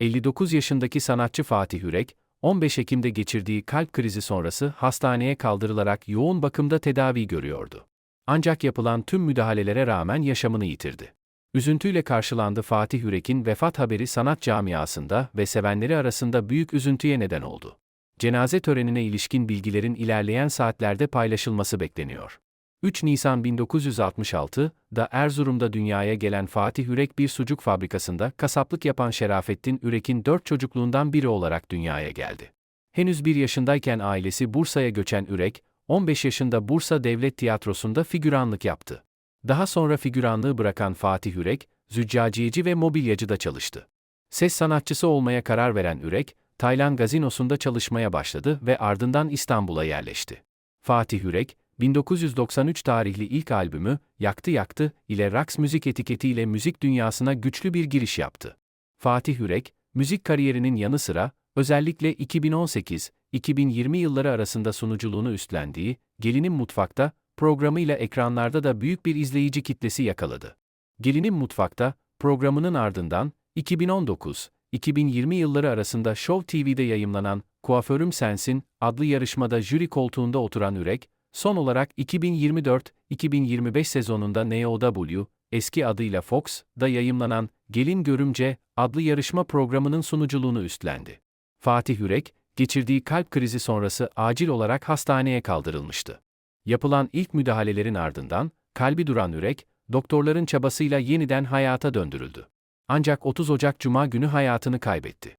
59 yaşındaki sanatçı Fatih Yürek, 15 Ekim'de geçirdiği kalp krizi sonrası hastaneye kaldırılarak yoğun bakımda tedavi görüyordu. Ancak yapılan tüm müdahalelere rağmen yaşamını yitirdi. Üzüntüyle karşılandı Fatih Yürek'in vefat haberi sanat camiasında ve sevenleri arasında büyük üzüntüye neden oldu. Cenaze törenine ilişkin bilgilerin ilerleyen saatlerde paylaşılması bekleniyor. 3 Nisan 1966'da Erzurum'da dünyaya gelen Fatih Ürek bir sucuk fabrikasında kasaplık yapan Şerafettin Ürek'in dört çocukluğundan biri olarak dünyaya geldi. Henüz bir yaşındayken ailesi Bursa'ya göçen Ürek, 15 yaşında Bursa Devlet Tiyatrosu'nda figüranlık yaptı. Daha sonra figüranlığı bırakan Fatih Ürek, züccaciyeci ve mobilyacıda çalıştı. Ses sanatçısı olmaya karar veren Ürek, Taylan Gazinosu'nda çalışmaya başladı ve ardından İstanbul'a yerleşti. Fatih Ürek, 1993 tarihli ilk albümü Yaktı Yaktı ile Rax müzik etiketiyle müzik dünyasına güçlü bir giriş yaptı. Fatih Yürek, müzik kariyerinin yanı sıra özellikle 2018-2020 yılları arasında sunuculuğunu üstlendiği Gelinim Mutfakta programıyla ekranlarda da büyük bir izleyici kitlesi yakaladı. Gelinim Mutfakta programının ardından 2019-2020 yılları arasında Show TV'de yayımlanan Kuaförüm Sensin adlı yarışmada jüri koltuğunda oturan Ürek, Son olarak 2024-2025 sezonunda NEOW, eski adıyla Fox'da yayımlanan Gelin Görümce adlı yarışma programının sunuculuğunu üstlendi. Fatih Yürek, geçirdiği kalp krizi sonrası acil olarak hastaneye kaldırılmıştı. Yapılan ilk müdahalelerin ardından, kalbi duran Yürek, doktorların çabasıyla yeniden hayata döndürüldü. Ancak 30 Ocak Cuma günü hayatını kaybetti.